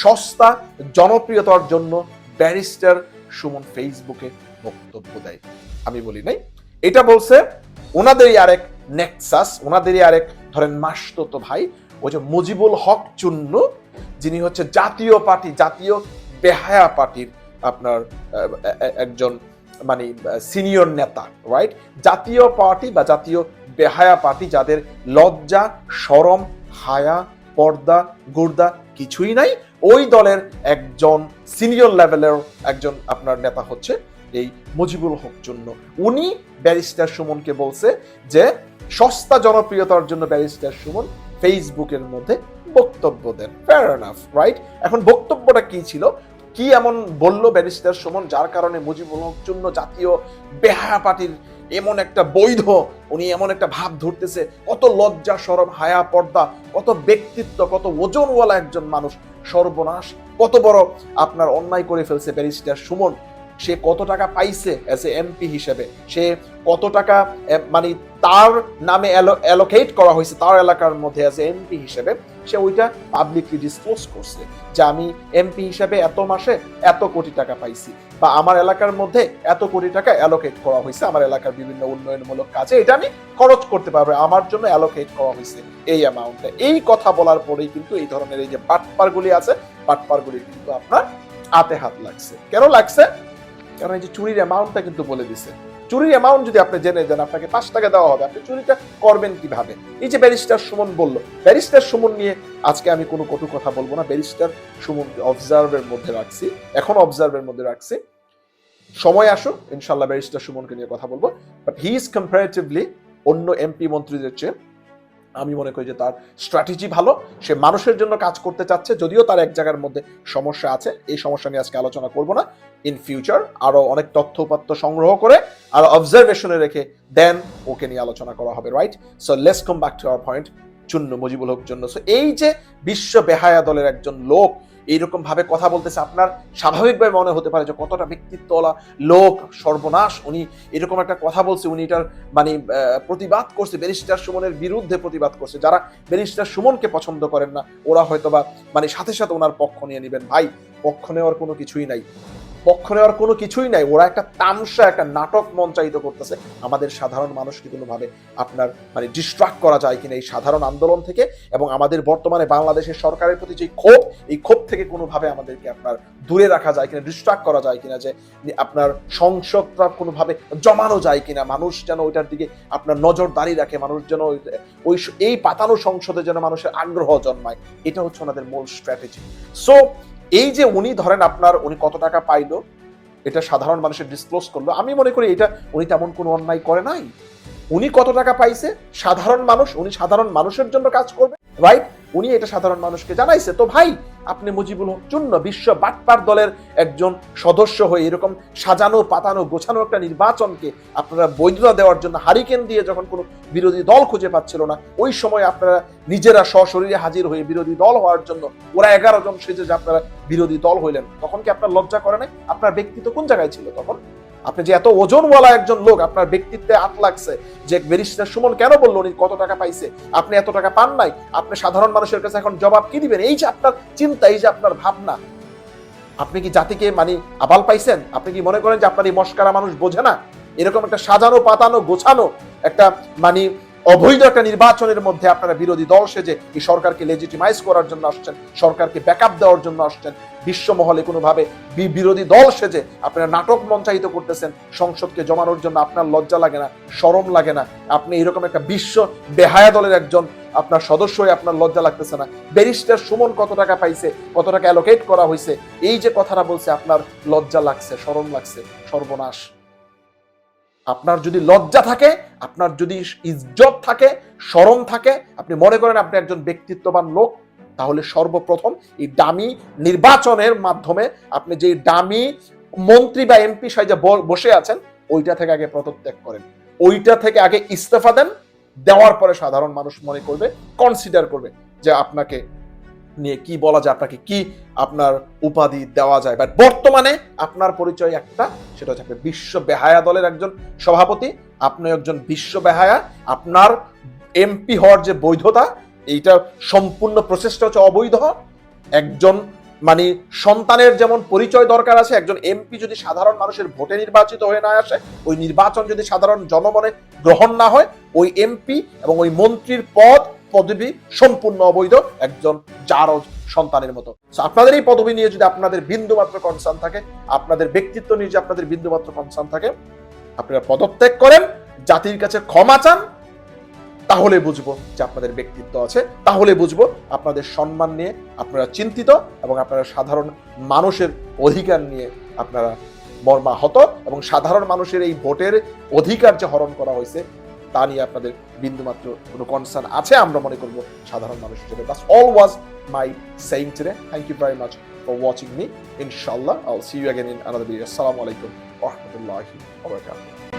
সস্তা, জনপ্রিয়তার জন্য ব্যারিস্টার সুমন ফেসবুকে বক্তব্য দেয়। আমি বলি নাই। এটা বলছে ওনাদেরই আরেক নেক্সাস, ওনাদেরই আরেক ধরেন মাসতো ভাই ওই যে মুজিবুল হক চুন্ন, যিনি হচ্ছে জাতীয় পার্টি, জাতীয় বেহায়া পার্টির আপনার একজন মানে সিনিয়র নেতা রাইট জাতীয় পার্টি বা জাতীয় বেহায়া পার্টি যাদের লজ্জা, সরম, হায়া, পর্দা, গুর্দা কিছুই নাই। ওই দলের একজন সিনিয়র লেভেলের একজন আপনার নেতা হচ্ছে এই মুজিবুল হক জন্য উনি ব্যারিস্টার সুমনকে বলছে যে, সস্তা জনপ্রিয়তার জন্য ব্যারিস্টার সুমন ফেসবুকের মধ্যে বক্তব্য দেন। ফেয়ার এনাফ রাইট এখন বক্তব্যটা কি ছিল? কি এমন বলল ব্যারিস্টার সুমন যার কারণে মুজিবুল হক জন্য জাতীয় বেহায়া পার্টির এমন একটা বৈধ, উনি এমন একটা ভাব ধরতেছে, কত লজ্জা, সরম, হায়া, পর্দা, কত ব্যক্তিত্ব, কত ওজনওয়ালা একজন মানুষ, সর্বনাশ। কত বড় আপনার অন্যায় করে ফেলছে ব্যারিস্টার সুমন। সে কত টাকা পাইছে অ্যাজ এ এমপি হিসেবে? সে কত টাকা মানে তার নামে অ্যালোকেট করা হয়েছে তার এলাকার মধ্যে অ্যাজ এ এমপি হিসেবে, সে ওইটা পাবলিকলি ডিসক্লোজ করছে যে আমি এমপি হিসেবে এত মাসে এত কোটি টাকা পাইছি বা আমার এলাকার মধ্যে এত কোটি টাকা অ্যালোকেট করা হয়েছে, আমার এলাকার বিভিন্ন উন্নয়নমূলক কাজে, এটা আমি খরচ করতে পারব, আমার জন্য অ্যালোকেট করা হয়েছে এই অ্যামাউন্টে এই কথা বলার পরেই কিন্তু এই ধরনের এই যে বাটপারগুলি আছে বাটপারগুলি কিন্তু আপনার হাতে হাত লাগছে। কেন লাগছে? কারণ এই যে চুরির অ্যামাউন্টটা কিন্তু বলে দিছে। চুরির অ্যামাউন্ট যদি আপনি জেনে যান, আপনাকে পাঁচ টাকা দেওয়া হবে। আপনি চুরিটা করবেন কীভাবে? এই যে ব্যারিস্টার সুমন বলল ব্যারিস্টার সুমন নিয়ে আজকে আমি কোনো কটু কথা বলব না। ব্যারিস্টার সুমনকে অবজার্ভের মধ্যে রাখছি। এখন অবজার্ভের মধ্যে রাখছি। সময় আসুক ইনশাল্লাহ ব্যারিস্টার সুমনকে নিয়ে কথা বলব। বাট হি ইজ কম্পারেটিভলি অন্য এমপি মন্ত্রীদের চেয়ে আমি মনে করি যে তার স্ট্র্যাটেজি ভালো। সে মানুষের জন্য কাজ করতে চাচ্ছে, যদিও তার এক জায়গার মধ্যে সমস্যা আছে। এই সমস্যা নিয়ে আজকে আলোচনা করব না। ইন ফিউচার আরও অনেক তথ্য উপাত্ত সংগ্রহ করে, আর অবজারভেশনে রেখে দেন ওকে নিয়ে আলোচনা করা হবে right so let's come back to our point Chunnu Mujibul Haque জন্য। সো এই যে বিশ্ব বেহায়া দলের একজন লোক এইরকম ভাবে কথা বলতেছে, আপনার স্বাভাবিকভাবে মনে হতে পারে যে কতটা ব্যক্তিত্বওয়ালা লোক, সর্বনাশ। উনি এরকম একটা কথা বলছে, উনি এটার মানে প্রতিবাদ করছে, ব্যারিস্টার সুমনের বিরুদ্ধে প্রতিবাদ করছে। যারা ব্যারিস্টার সুমনকে পছন্দ করেন না, ওরা হয়তোবা মানে সাথে সাথে ওনার পক্ষ নিয়ে নেবেন। ভাই, পক্ষ নেওয়ার কোনো কিছুই নাই। পক্ষ নেওয়ার কোনো কিছুই নাই। ওরা একটা তামসা, একটা নাটক মঞ্চায়িত করতেছে। আমাদের সাধারণ মানুষকে কোনোভাবে আপনার মানে ডিস্ট্রাক্ট করা যায় কিনা এই সাধারণ আন্দোলন থেকে এবং আমাদের বর্তমানে বাংলাদেশের সরকারের প্রতি যে ক্ষোভ, এই ক্ষোভ থেকে কোনোভাবে আমাদেরকে আপনার দূরে রাখা যায় কিনা ডিস্ট্রাক্ট করা যায় কিনা, যে আপনার সংসদটা কোনোভাবে জমানো যায় কিনা, মানুষ যেন ওইটার দিকে আপনার নজরদারি রাখে, মানুষ যেন ওই- এই পাতানো সংসদে যেন মানুষের আগ্রহ জন্মায়। এটা হচ্ছে ওনাদের মূল স্ট্র্যাটেজি সো এই যে উনি ধরেন আপনার, উনি কত টাকা পাইলো, এটা সাধারণ মানুষের ডিসক্লোজ করল, আমি মনে করি এটা উনি তেমন কোনো অন্যায় করে নাই। উনি কত টাকা পাইছে, সাধারণ মানুষ, উনি সাধারণ মানুষের জন্য কাজ করবে রাইট উনি এটা সাধারণ মানুষকে জানাইছে। তো ভাই, আপনি মুজিবুল হক জন্য বিশ্ব বাটপার দলের একজন সদস্য হয়ে এরকম সাজানো, পাতানো, গোছানো একটা নির্বাচনকে আপনারা বৈধতা দেওয়ার জন্য হারিকেন দিয়ে যখন কোনো বিরোধী দল খুঁজে পাচ্ছিল না, ওই সময় আপনারা নিজেরা সশরীরে হাজির হয়ে বিরোধী দল হওয়ার জন্য ওরা এগারো জন সেজে যে আপনারা বিরোধী দল হইলেন, তখন কি আপনার লজ্জা করে নাই? আপনার ব্যক্তিত্ব কোন জায়গায় ছিল তখন? আপনি যে এত ওজনওয়ালা একজন লোক, আপনার ব্যক্তিত্বে আট লাগছে। যে ব্যারিস্টার সুমন কেন বলল উনি কত টাকা পাইছে? আপনি এত টাকা পান নাই? আপনি সাধারণ মানুষের কাছে এখন জবাব কি দিবেন? এই যে আপনার চিন্তা, এই যে আপনার ভাবনা। আপনি কি জাতিকে মানে আবাল পাইছেন? আপনি কি মনে করেন যে আপনার এই মস্কারা মানুষ বোঝে না? এরকম একটা সাজানো, পাতানো, গোছানো, একটা মানে অবৈধ একটা নির্বাচনের মধ্যে আপনারা বিরোধী দল সেজে এই সরকারকে লেজিটিমাইজ করার জন্য আসছেন, সরকারকে ব্যাকআপ দেওয়ার জন্য আসছেন বিশ্ব মহলে কোনোভাবে বিরোধী দল সেজে আপনারা নাটক মঞ্চায়িত করতেছেন, সংসদকে জমানোর জন্য আপনার লজ্জা লাগে না শরম লাগে না, আপনি এরকম একটা বিশ্ব বেহায়া দলের একজন, আপনার সদস্য হয়ে আপনার লজ্জা লাগতেছে না। ব্যারিস্টার সুমন কত টাকা পাইছে, কত টাকা অ্যালোকেট করা হয়েছে এই যে কথাটা বলছে, আপনার লজ্জা লাগছে শরম লাগছে, সর্বনাশ। আপনার যদি লজ্জা থাকে, আপনার যদি ইজ্জত থাকে শরম থাকে, আপনি মনে করেন আপনি একজন ব্যক্তিত্ববান লোক, তাহলে সর্বপ্রথম এই ডামি নির্বাচনের মাধ্যমে আপনি যে ডামি মন্ত্রী বা এমপি সাইজে বসে আছেন, ওইটা থেকে আগে পদত্যাগ করেন। ওইটা থেকে আগে ইস্তফা দেন, দেওয়ার পরে সাধারণ মানুষ মনে করবে কনসিডার করবে যে আপনাকে নিয়ে কি বলা যায়, আপনাকে কি আপনার উপাধি দেওয়া যায়? বাট বর্তমানে আপনার পরিচয় একটা, সেটা হচ্ছে আপনি বিশ্ব বেহায়া দলের একজন সভাপতি, আপনি একজন বিশ্ব বেহায়া, আপনার এমপি হওয়ার যে বৈধতা, এইটা সম্পূর্ণ প্রচেষ্টা হচ্ছে অবৈধ। একজন মানে সন্তানের যেমন পরিচয় দরকার আছে, একজন এমপি যদি সাধারণ মানুষের ভোটে নির্বাচিত হয়ে না আসে, ওই নির্বাচন যদি সাধারণ জনমনে গ্রহণ না হয়, ওই এমপি এবং ওই মন্ত্রীর পদ, পদবি সম্পূর্ণ অবৈধ। একজন যার সন্তানের মতো। আপনাদের এই পদবি নিয়ে যদি আপনাদের বিন্দু মাত্র কনসার্ন থাকে, আপনাদের ব্যক্তিত্ব নিয়ে যদি আপনাদের বিন্দু মাত্র কনসার্ন থাকে, আপনারা পদত্যাগ করেন, জাতির কাছে ক্ষমা চান, তাহলে বুঝব যে আপনাদের ব্যক্তিত্ব আছে, তাহলে বুঝব আপনাদের সম্মান নিয়ে আপনারা চিন্তিত এবং আপনারা সাধারণ মানুষের অধিকার নিয়ে আপনারা মর্মাহত এবং সাধারণ মানুষের এই ভোটের অধিকার যে হরণ করা হয়েছে তা নিয়ে আপনাদের বিন্দুমাত্র কোনো কনসার্ন আছে, আমরা মনে করব সাধারণ মানুষ হিসেবে that's all was my same today thank you very much for watching me ইনশাল্লাহ আল see you again in another video আসসালামু আলাইকুম রাহমাতুল্লাহি